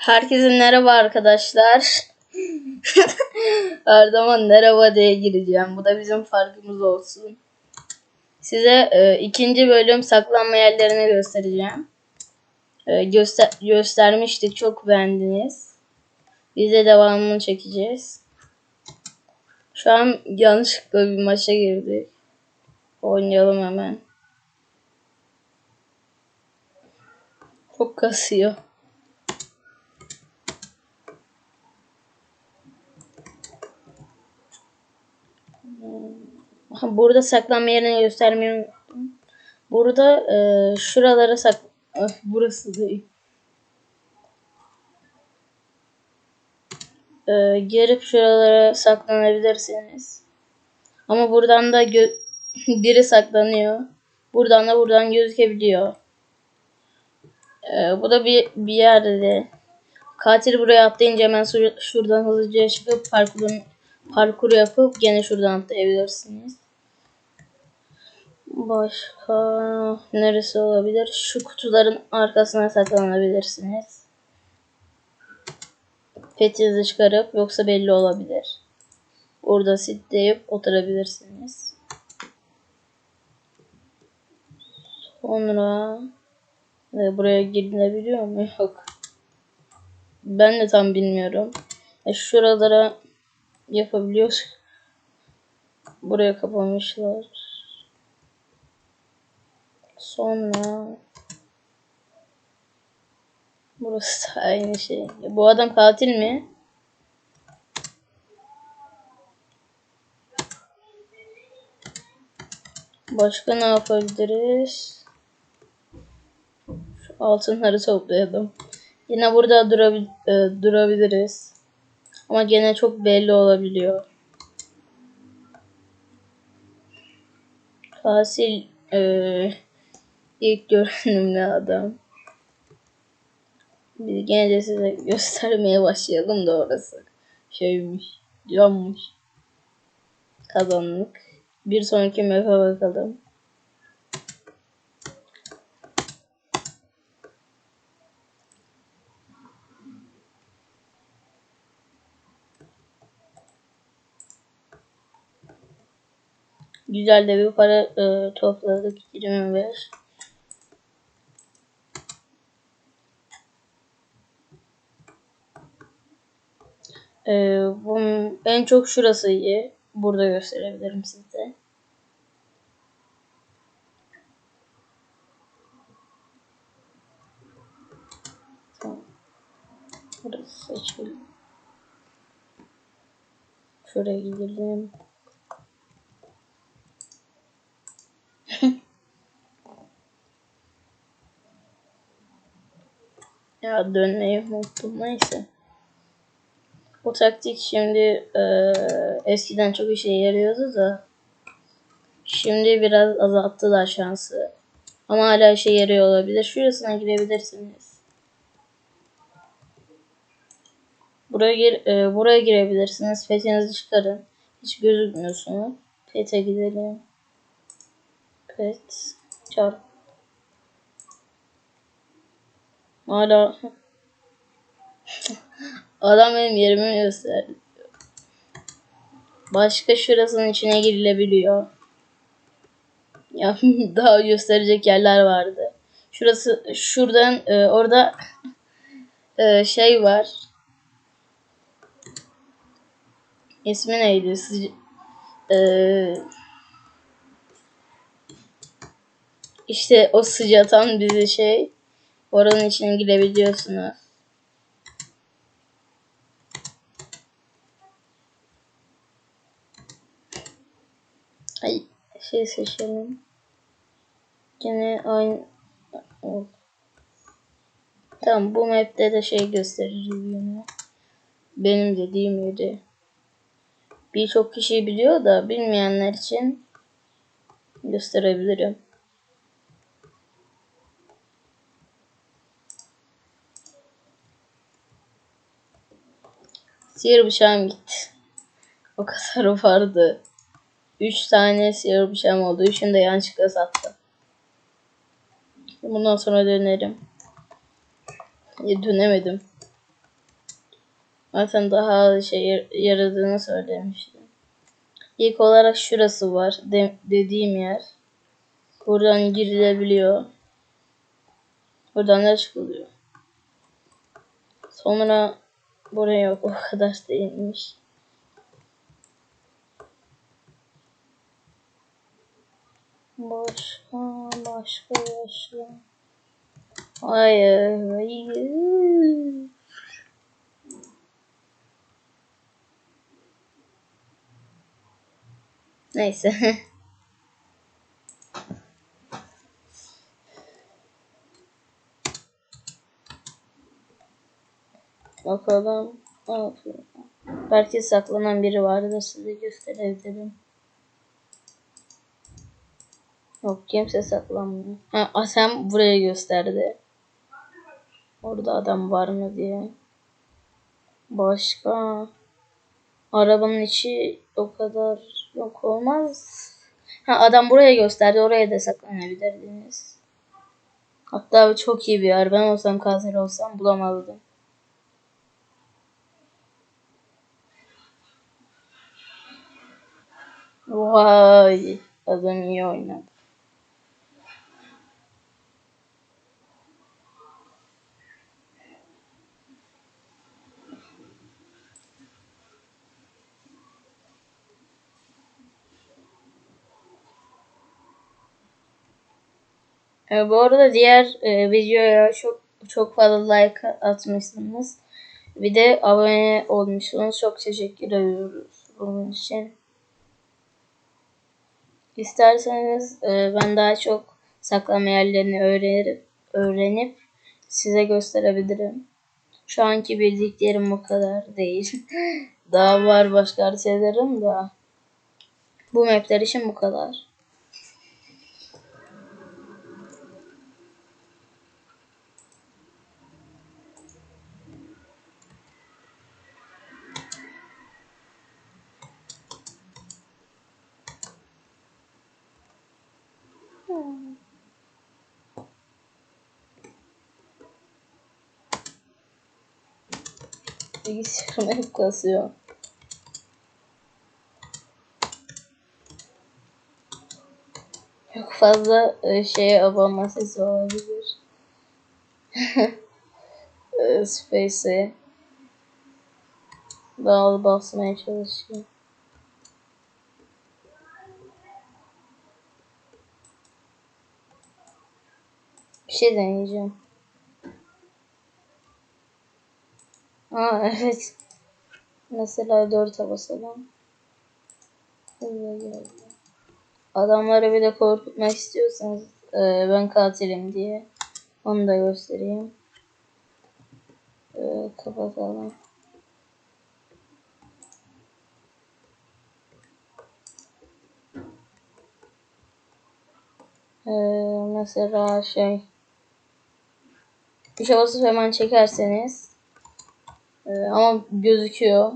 Herkese merhaba arkadaşlar. Her zaman merhaba diye gireceğim. Bu da bizim farkımız olsun. Size e, ikinci bölüm saklanma yerlerini göstereceğim. E, göster göstermiştik. Çok beğendiniz. Biz de devamını çekeceğiz. Şu an yanlışlıkla bir maça girdik. Oynayalım hemen. Çok kasıyor. Burada saklanma yerini göstermeyi unuttum. Burada e, şuralara sak... Ah, burası değil. E, gelip şuralara saklanabilirsiniz. Ama buradan da biri saklanıyor. Buradan da buradan gözükebiliyor. E, bu da bir, bir yerde. Katil buraya atlayınca hemen şuradan hızlıca çıkıp parkurun parkur yapıp gene şuradan atlayabilirsiniz. Başka neresi olabilir? Şu kutuların arkasına saklanabilirsiniz. Petinizi çıkarıp yoksa belli olabilir. Orada sit deyip oturabilirsiniz. Sonra e, buraya girilebiliyor mu? Yok. Ben de tam bilmiyorum. E, şuralara yapabiliyoruz. Buraya kapamışlar. Sonra burası da aynı şey. Ya bu adam katil mi? Başka ne yapabiliriz? Şu altınları toplayalım. Yine burada durabil e, durabiliriz. Ama gene çok belli olabiliyor. Katil e, ilk görünümlü adam. Biz gene size göstermeye başlayalım da orası. Şeymiş, cammış. Kazandık. Bir sonraki map'e bakalım. Güzel de bir para e, topladık 25. E, bu en çok şurası iyi. Burada gösterebilirim size. Burası seçelim. Şuraya gidelim. Ya dönmeyi unuttum neyse. O taktik şimdi e, eskiden çok işe yarıyordu da şimdi biraz azalttılar şansı. Ama hala işe yarıyor olabilir. Şurasına girebilirsiniz. Buraya gir, e, buraya girebilirsiniz. Petinizi çıkarın. Hiç gözükmüyorsunuz. Pet'e gidelim. Pet. Çarp. Hala adam benim yerimi gösterdi. Başka şurasının içine girilebiliyor. Ya daha gösterecek yerler vardı. Şurası şuradan e, orada e, şey var. İsmi neydi? Sıca- e, işte o sıcatan bizi şey Oranın içine girebiliyorsunuz. Ay şey seçelim. Gene aynı o. Tamam bu map'te de şey gösterir yine. Benim dediğim yeri. Birçok kişi biliyor da bilmeyenler için gösterebilirim. Sihir bıçağım gitti. O kadar vardı. Üç tane sihir bıçağım oldu. Üçünü de yanlışlıkla sattım. Bundan sonra dönerim. Ya dönemedim. Zaten daha şey yaradığını söylemiştim. İlk olarak şurası var. De- dediğim yer. Buradan girilebiliyor. Buradan da çıkılıyor. Sonra buraya yok. O kadar değilmiş. Başka başka başka. Hayır, hayır. Neyse. Bakalım. Belki saklanan biri vardı size gösterebilirim. Yok kimse saklanmıyor. Ha, Asem buraya gösterdi. Orada adam var mı diye. Başka. Arabanın içi o kadar yok olmaz. Ha adam buraya gösterdi. Oraya da saklanabilirdiniz. Hatta çok iyi bir yer. Ben olsam katil olsam bulamazdım. Vay. Adam iyi oynadı. E, bu arada diğer e, videoya çok çok fazla like atmışsınız. Bir de abone olmuşsunuz. Çok teşekkür ediyoruz bunun için. İsterseniz e, ben daha çok saklama yerlerini öğrenip, öğrenip size gösterebilirim. Şu anki bildiklerim bu kadar değil. daha var başka haritalarım da. Bu mapler için bu kadar. Bilgisayarım hep kasıyor. Çok fazla e, şeye abonma sesi olabilir. e, Space'e bağlı basmaya çalışıyor. Bir şey deneyeceğim. Aa evet. Mesela 4'e basalım. Adamları bir de korkutmak istiyorsanız e, ben katilim diye onu da göstereyim. E, kapatalım. E, mesela şey bir şey basıp hemen çekerseniz e, ama gözüküyor.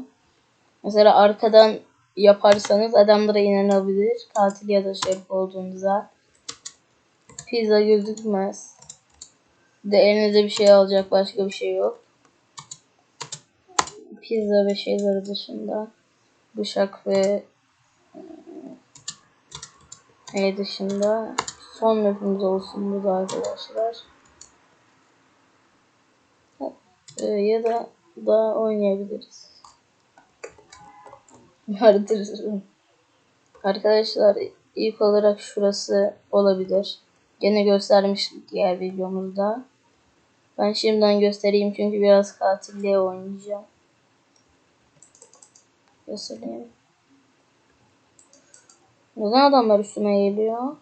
Mesela arkadan yaparsanız adamlara inanabilir. Katil ya da şerif olduğunuza. Pizza gözükmez. De elinize bir şey alacak başka bir şey yok. Pizza ve şeyleri dışında. Bıçak ve e, dışında. Son mapimiz olsun bu da arkadaşlar. E, ya da daha oynayabiliriz. Vardır. Arkadaşlar ilk olarak şurası olabilir. Gene göstermiştik diğer videomuzda. Ben şimdiden göstereyim çünkü biraz katilliğe oynayacağım. Göstereyim. Neden adamlar üstüme geliyor?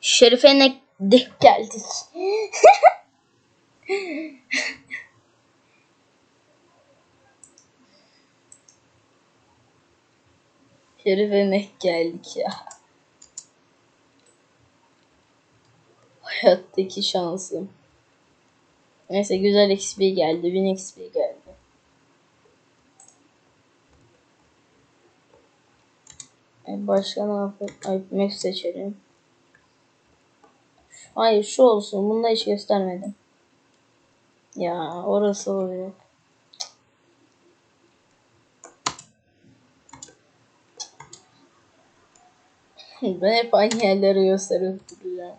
Şerife ne denk geldik. Şerife ne geldik ya. Hayattaki şansım. Neyse güzel XP geldi. 1000 XP geldi. E, Başka ne yapayım? Ay, seçelim. Hayır şu olsun. Bunu da hiç göstermedim. Ya orası olacak. Ben hep aynı yerleri gösteriyorum. duracağım.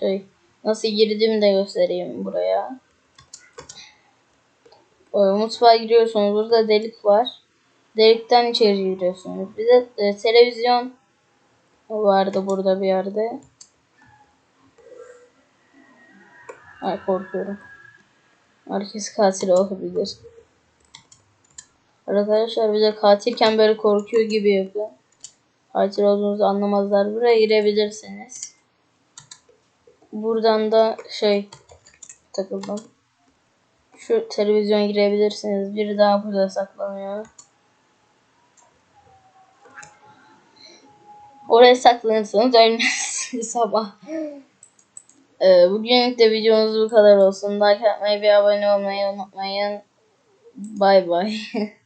Şey nasıl girdiğimi de göstereyim buraya. Mutfağa giriyorsunuz. Burada delik var. Delikten içeri giriyorsunuz. Bir de e, televizyon vardı burada bir yerde. Ay korkuyorum. Herkes katil olabilir. Arkadaşlar bize katilken böyle korkuyor gibi yapıyor. Katil olduğunuzu anlamazlar. Buraya girebilirsiniz. Buradan da şey takıldım. Şu televizyon girebilirsiniz. Biri daha burada saklanıyor. Oraya saklanırsanız ölmezsiniz sabah. Ee, bugünlük de videomuz bu kadar olsun. Like atmayı ve abone olmayı unutmayın. Bay bay.